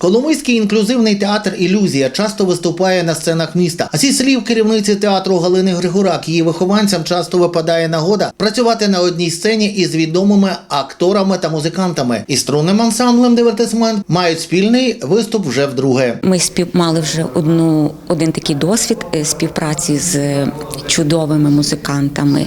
Коломийський інклюзивний театр Ілюзія часто виступає на сценах міста. А зі слів керівниці театру Галини Григорак, її вихованцям часто випадає нагода працювати на одній сцені із відомими акторами та музикантами. І струнним ансамблем дивертисмент мають спільний виступ вже вдруге. Ми спів мали вже одну один такий досвід е, співпраці з чудовими музикантами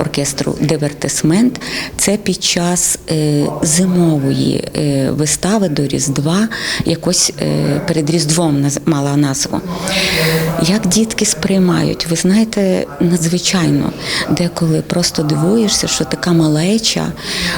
оркестру Дивертисмент. Це під час е, зимової е, вистави до Різдва, якось е, перед Різдвом мала назву. Як дітки сприймають, ви знаєте, надзвичайно деколи просто дивуєшся, що така малеча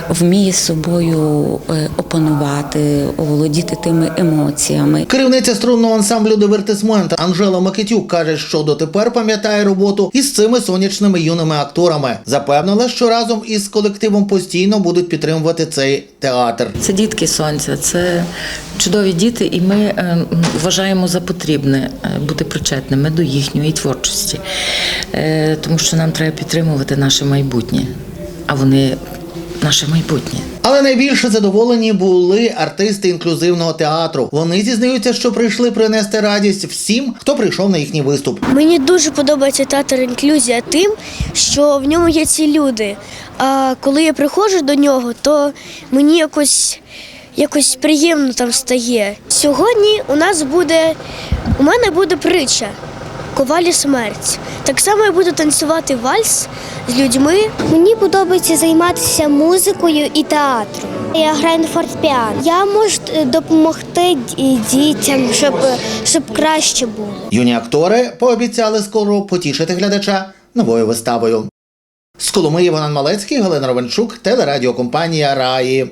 вміє з собою е, опанувати, оволодіти тими емоціями. Керівниця струнного ансамблю дивертисмент Анжела Микитюк каже, що дотепер пам'ятає роботу із цими сонячними юними акторами. Запевнила, що разом із колективом постійно будуть підтримувати цей театр. Це дітки сонця, це чудові діти, і ми е, вважаємо за потрібне е, бути причетними до їхньої творчості, Е, тому що нам треба підтримувати наше майбутнє, а вони наше майбутнє. Але найбільше задоволені були артисти інклюзивного театру. Вони зізнаються, що прийшли принести радість всім, хто прийшов на їхній виступ. Мені дуже подобається театр інклюзія тим, що в ньому є ці люди. А коли я приходжу до нього, то мені якось, якось приємно там стає. Сьогодні у нас буде у мене буде притча Ковалі смерть. Так само я буду танцювати вальс з людьми. Мені подобається займатися музикою і театром. Я граю на фортепіано. Я можу допомогти дітям, щоб, щоб краще було. Юні актори пообіцяли скоро потішити глядача новою виставою. З Коломиї Іван Малецький, Галина Ровенчук, телерадіокомпанія Раї.